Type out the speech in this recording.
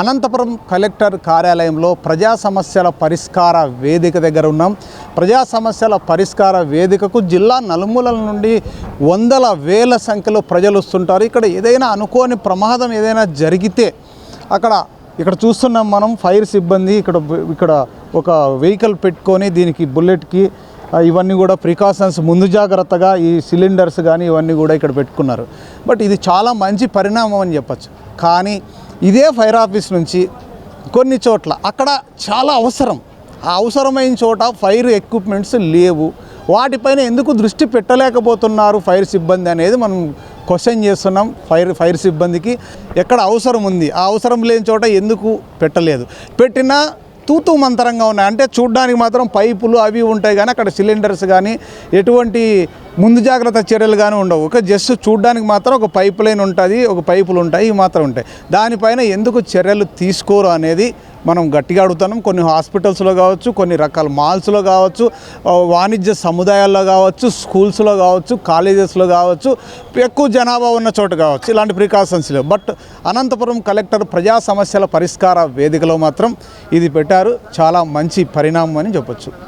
Anantapuram collector కార్యాలయంలో ప్రజా సమస్యల పరిష్కార వేదిక దగ్గర ఉన్నాం. ప్రజా సమస్యల పరిష్కార వేదికకు జిల్లా నలుమూలల నుండి వందల వేల సంఖ్యలో ప్రజలు వస్తుంటారు. ఇక్కడ ఏదైనా అనుకోని ప్రమాదం ఏదైనా జరిగితే అక్కడ ఇక్కడ చూస్తున్నాం మనం ఫైర్ సిబ్బంది ఇక్కడ ఇక్కడ ఒక వెహికల్ పెట్టుకొని దీనికి బుల్లెట్కి ఇవన్నీ కూడా ప్రికాషన్స్ ముందు జాగ్రత్తగా ఈ సిలిండర్స్ కానీ ఇవన్నీ కూడా ఇక్కడ పెట్టుకున్నారు. బట్ ఇది చాలా మంచి పరిణామం అని చెప్పచ్చు. కానీ ఇదే ఫైర్ ఆఫీస్ నుంచి కొన్ని చోట్ల. అక్కడ చాలా అవసరం. ఆ అవసరమైన చోట ఫైర్ ఎక్విప్మెంట్స్ లేవు. వాటిపైన ఎందుకు దృష్టి పెట్టలేకపోతున్నారు ఫైర్ సిబ్బంది అనేది మనం క్వశ్చన్ చేస్తున్నాం. ఫైర్ ఫైర్ సిబ్బందికి ఎక్కడ అవసరం ఉంది? ఆ అవసరం లేని చోట ఎందుకు పెట్టలేదు? పెట్టినా తూతూ మంతరంగా ఉన్నాయి. అంటే చూడ్డానికి మాత్రం పైపులు అవి ఉంటాయి కానీ అక్కడ సిలిండర్స్ కానీ ఎటువంటి ముందు జాగ్రత్త చర్యలు కానీ ఉండవు. ఒక జస్ట్ చూడ్డానికి మాత్రం ఒక పైప్ లైన్ ఉంటుంది ఒక పైపులు ఉంటాయి ఇవి మాత్రం ఉంటాయి. దానిపైన ఎందుకు చర్యలు తీసుకోరు అనేది మనం గట్టిగా అడుగుతున్నాం కొన్ని హాస్పిటల్స్లో కావచ్చు కొన్ని రకాల మాల్స్లో కావచ్చు వాణిజ్య సముదాయాల్లో కావచ్చు స్కూల్స్లో కావచ్చు కాలేజెస్లో కావచ్చు ఎక్కువ జనాభా ఉన్న చోట కావచ్చు. ఇలాంటి ప్రికాషన్స్ లేవు. బట్ అనంతపురం కలెక్టర్ ప్రజా సమస్యల పరిష్కార వేదికలో మాత్రం ఇది పెట్టారు. చాలా మంచి పరిణామం అని చెప్పొచ్చు.